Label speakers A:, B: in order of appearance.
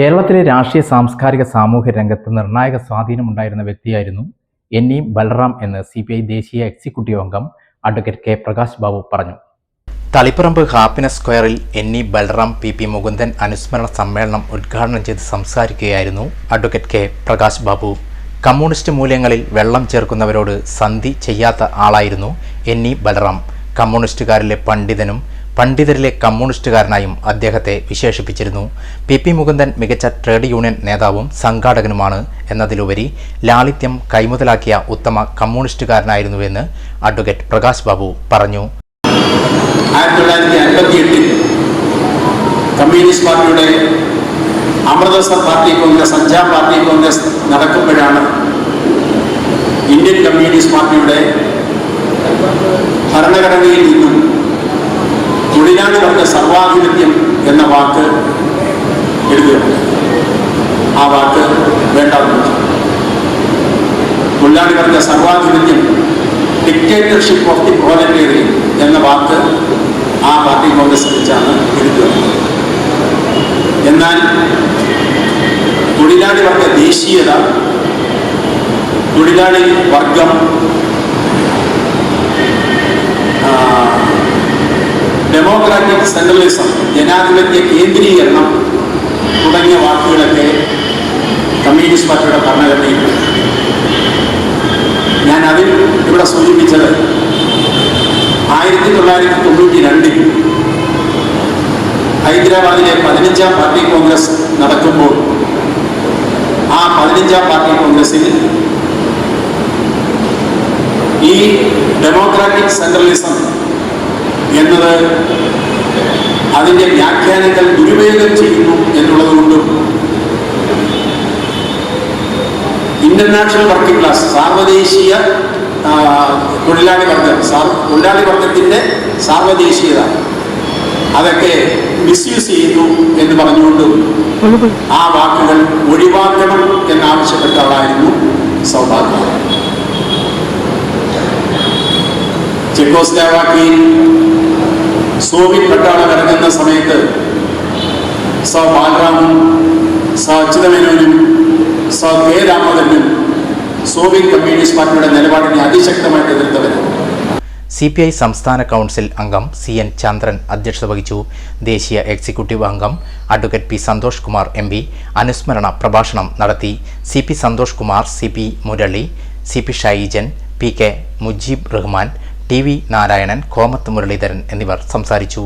A: കേരളത്തിലെ രാഷ്ട്രീയ സാംസ്കാരിക സാമൂഹ്യ രംഗത്ത് നിർണായക സ്വാധീനം ഉണ്ടായിരുന്ന വ്യക്തിയായിരുന്നു എൻ ബൽറാം എന്ന് സി പി ഐ ദേശീയ എക്സിക്യൂട്ടീവ് അംഗം അഡ്വക്കേറ്റ് കെ പ്രകാശ് ബാബു പറഞ്ഞു. തളിപ്പറമ്പ് ഹാപ്പിനസ് സ്ക്വയറിൽ N E Balram P P Mukundan അനുസ്മരണ സമ്മേളനം ഉദ്ഘാടനം ചെയ്ത് സംസാരിക്കുകയായിരുന്നു advocate K Prakash Babu. Communist മൂല്യങ്ങളിൽ വെള്ളം ചേർക്കുന്നവരോട് സന്ധി ചെയ്യാത്ത ആളായിരുന്നു എൻ ഇ ബൽറാം കമ്മ്യൂണിസ്റ്റുകാരിലെ പണ്ഡിതനും പണ്ഡിതരിലെ കമ്മ്യൂണിസ്റ്റുകാരനായും അദ്ദേഹത്തെ വിശേഷിപ്പിച്ചിരുന്നു. പി പി മുകുന്ദൻ മികച്ച ട്രേഡ് യൂണിയൻ നേതാവും സംഘാടകനുമാണ് എന്നതിലുപരി ലാളിത്യം കൈമുതലാക്കിയ ഉത്തമ കമ്മ്യൂണിസ്റ്റുകാരനായിരുന്നുവെന്ന് അഡ്വക്കേറ്റ് പ്രകാശ് ബാബു പറഞ്ഞു.
B: ആയിരത്തി തൊള്ളായിരത്തി കമ്മ്യൂണിസ്റ്റ് പാർട്ടിയുടെ അമൃതസർ പാർട്ടി കോൺഗ്രസ് അഞ്ചാം പാർട്ടി കോൺഗ്രസ് നടക്കുമ്പോഴാണ് ഇന്ത്യൻ കമ്മ്യൂണിസ്റ്റ് പാർട്ടിയുടെ ഭരണഘടനയിൽ നിന്നും തൊഴിലാളി വർഗ സർവാധിപത്യം എന്ന വാക്ക് എഴുതുകയാണ് ആ വാക്ക് വേണ്ടാന്ന് വെച്ചു തൊഴിലാളി വർഗ സർവാധിപത്യം ഡിക്റ്റേറ്റർഷിപ്പ് ഓഫ് ദി പ്രോലറ്റേറിയൻ എന്ന വാക്ക് ആ പാർട്ടി കോൺഗ്രസ് വെച്ചാണ് എഴുതുക എന്നാൽ തൊഴിലാളി വർഗ ദേശീയത തൊഴിലാളി വർഗം ആ, ഡെമോക്രാറ്റിക് സെൻട്രലിസം ജനാധിപത്യ കേന്ദ്രീകരണം തുടങ്ങിയ വാക്കുകളൊക്കെ കമ്മ്യൂണിസ്റ്റ് പാർട്ടിയുടെ ഭരണഘടനയിലുണ്ട്. ഞാൻ അതിൽ ഇവിടെ സൂചിപ്പിച്ചത് ആയിരത്തി തൊള്ളായിരത്തി തൊണ്ണൂറ്റി രണ്ടിൽ ഹൈദരാബാദിലെ പതിനഞ്ചാം പാർട്ടി കോൺഗ്രസ് നടക്കുമ്പോൾ ആ പതിനഞ്ചാം പാർട്ടി കോൺഗ്രസിൽ ഈ ഡെമോക്രാറ്റിക് സെൻട്രലിസം എന്നത് അതിന്റെ വ്യാഖ്യാനങ്ങൾ ദുരുപയോഗം ചെയ്യുന്നു എന്നുള്ളതുകൊണ്ടും ഇന്റർനാഷണൽ വർക്കിംഗ് ക്ലാസ് സാർവദേശീയ തൊഴിലാളി വർഗം തൊഴിലാളി വർഗത്തിന്റെ സാർവദേശീയത. അതൊക്കെ മിസ്യൂസ് ചെയ്യുന്നു എന്ന് പറഞ്ഞുകൊണ്ടും ആ വാക്കുകൾ ഒഴിവാക്കണം എന്നാവശ്യപ്പെട്ട ആളായിരുന്നു സൗഭാഗ്യ. ചെക്കോസ്ലാവാക്കിയിൽ സോവിയറ്റ് പട്ടാളം ഇറങ്ങുന്ന സമയത്ത് സ ബാലറാമും സ അച്യുതമേനോനും സ കെ രാമോദരനും സോവിയറ്റ് കമ്മ്യൂണിസ്റ്റ് പാർട്ടിയുടെ നിലപാടിനെ അതിശക്തമായിട്ട് എതിർത്തവരാണ്
A: സി പി ഐ സംസ്ഥാന കൗൺസിൽ അംഗം സി എൻ ചന്ദ്രൻ അധ്യക്ഷത വഹിച്ചു. ദേശീയ എക്സിക്യൂട്ടീവ് അംഗം advocate P Santhosh Kumar M P. അനുസ്മരണ പ്രഭാഷണം നടത്തി C P Santhosh Kumar C P Murali C P Shaijan P K Mujeeb Rahman T V Narayanan Komath Muraleedharan എന്നിവർ സംസാരിച്ചു.